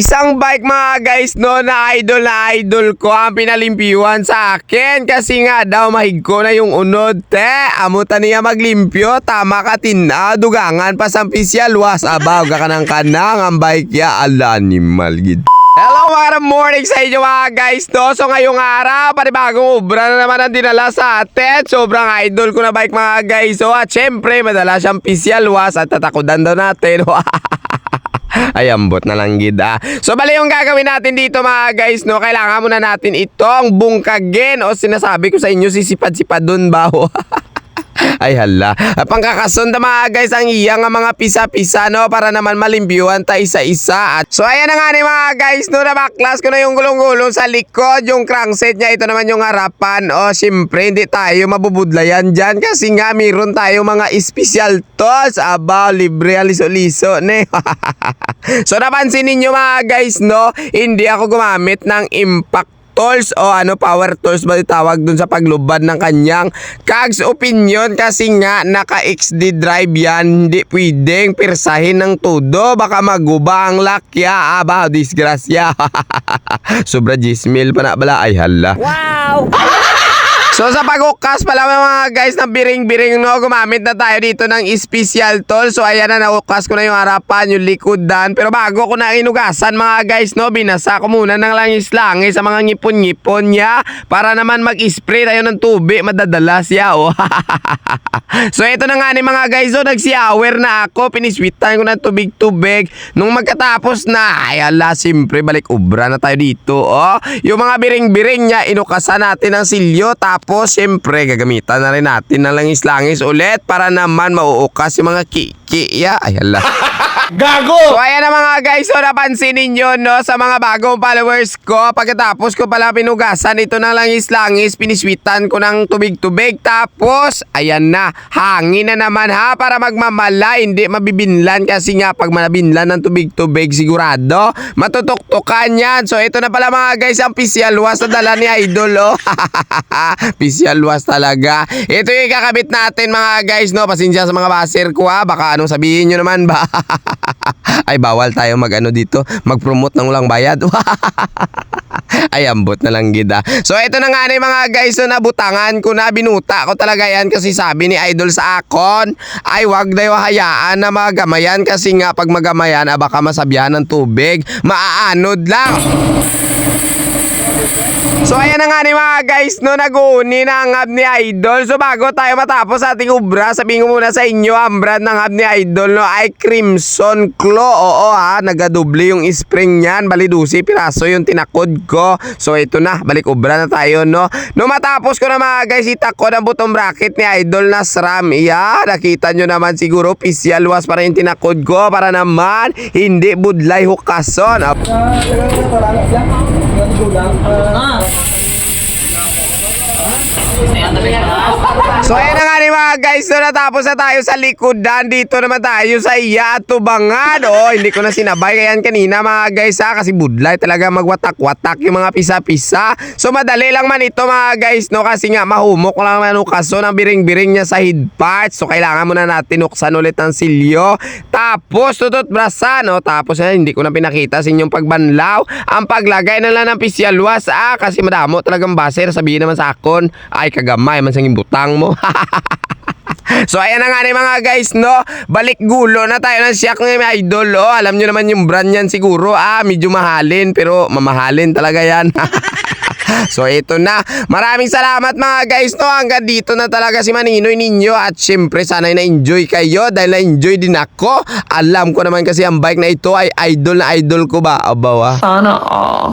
Isang bike mga guys no na idol na idol ko ang pinalimpiwan sa akin. Kasi nga daw mahigko na yung unod te. Amutan niya maglimpyo. Tama ka tina. Dugangan pa sa pisyal was abaw ka kanang ang bike ya. Ala animal gid. Hello mga morning sa inyo mga guys no. So ngayong araw panibagong obra na naman ang dinala sa atin. Sobrang idol ko na bike mga guys So at syempre madala siyang pisyal was at tatakudan daw natin Ay, ambot na lang gid ah. So, bali yung gagawin natin dito mga guys, no? Kailangan muna natin itong bungkagin o sinasabi ko sa inyo, sisipad-sipad dun ba? Ay hala. Pangkakasunda mga guys ang iyang nga mga pisa-pisa no para naman malimbyuhan ta isa-isa. At so ayan na nga ni mga guys no na baklas ko na yung gulong-gulong sa likod, yung crankset niya ito naman yung harapan. O syempre hindi tayo mabubudlayan dyan kasi nga meron tayo mga special tools. Aba, libre ang liso-liso ne. so napansin ninyo mga guys no, hindi ako gumamit ng impact tools o ano power tools ba tawag dun sa paglubad ng kanyang kags opinion? Kasi nga naka XD drive yan. Hindi pwedeng pirsahin ng todo. Baka maguba ang lakya. Aba disgrasya. Sobra gismil pa na bala. Ay hala So sa pag-ukas pala mga guys ng biring-biring no, gumamit na tayo dito ng special tool. So ayan na, naukas ko na yung harapan, yung likodan. Pero bago ko na inugasan mga guys no, binasa ko muna ng langis-langis sa mga ngipon-ngipon niya para naman mag-spray tayo ng tubig, madadala siya oh. so ito na nga ni mga guys, so nagsiawer na ako, piniswitan ko ng tubig-tubig. Nung magkatapos na, ay ala, simpre balik ubra na tayo dito oh. Yung mga biring-biring niya, inukasan natin ng silyo, tapos syempre gagamitan na rin natin ng langis-langis ulit para naman mauukas yung mga kiki. Ya, ay hala. Gago! So ayan na mga guys, so napansin ninyo no sa mga bagong followers ko. Pagkatapos ko pala pinugasan ito ng langis-langis, piniswitan ko ng tubig-tubig. Tapos, ayan na, hangin na naman ha para magmamala, hindi mabibinlan kasi nga pag mabinlan ng tubig-tubig sigurado, matutuktukan yan. So ito na pala mga guys, ang pisyal was na dala ni Idol oh. pisyal was talaga. Ito yung kakabit natin mga guys no, pasensya sa mga baser ko ha, baka anong sabihin nyo naman ba? Ay bawal tayo mag ano dito, mag-promote ng walang bayad. Ay ambot na lang gida. So ito na nga ni mga guys, so nabutangan ko na binuta ko talaga yan kasi sabi ni Idol sa akon, ay wag daw hayaan na magamayan kasi nga pag magamayan ah, baka masabihan ng tubig, maaanod lang. So ayan na nga ni mga guys no nag-uuni na ang hub ni Idol. So bago tayo matapos ating ubra, sabihin ko muna sa inyo ang brand ng hub ni Idol no ay Crimson Claw. Oo ha, nagadoble yung spring niyan. Bali 12 piraso yung tinakod ko. So ito na, balik ubra na tayo no. No matapos ko na mga guys itakod ang butong bracket ni Idol na SRAM. Yeah, nakita nyo naman siguro official was para yung tinakod ko para naman hindi budlay hukason. Bulan. So ayan na nga ni mga guys, so natapos na tayo sa likodan. Dito naman tayo sa iya at tubangan. Oh, hindi ko na sinabay kayan kanina mga guys ha, kasi budlay talaga magwatak-watak yung mga pisa-pisa. So madali lang man ito mga guys no, kasi nga mahumok lang man ukaso ng biring-biring niya sa head parts. So kailangan muna natin uksan ulit ng silyo. Tapos tutot brasan, no? Tapos eh, hindi ko na pinakita sa inyong pagbanlaw. Ang paglagay na lang ng pisyalwas ah, kasi madamo talagang baser. Sabihin naman sa akon, ay kagamay man sa butang mo. So ayan na nga ni mga guys no? Balik gulo na tayo ng siyak ng idol. Oh. Alam nyo naman yung brand yan siguro. Ah Medyo mahalin pero mamahalin talaga yan. So ito na. Maraming salamat mga guys no? Hanggang dito na talaga si Maninoy ninyo. At syempre sana na-enjoy kayo. Dahil na-enjoy din ako. Alam ko naman kasi ang bike na ito ay idol na idol ko ba? Abawa Sana all.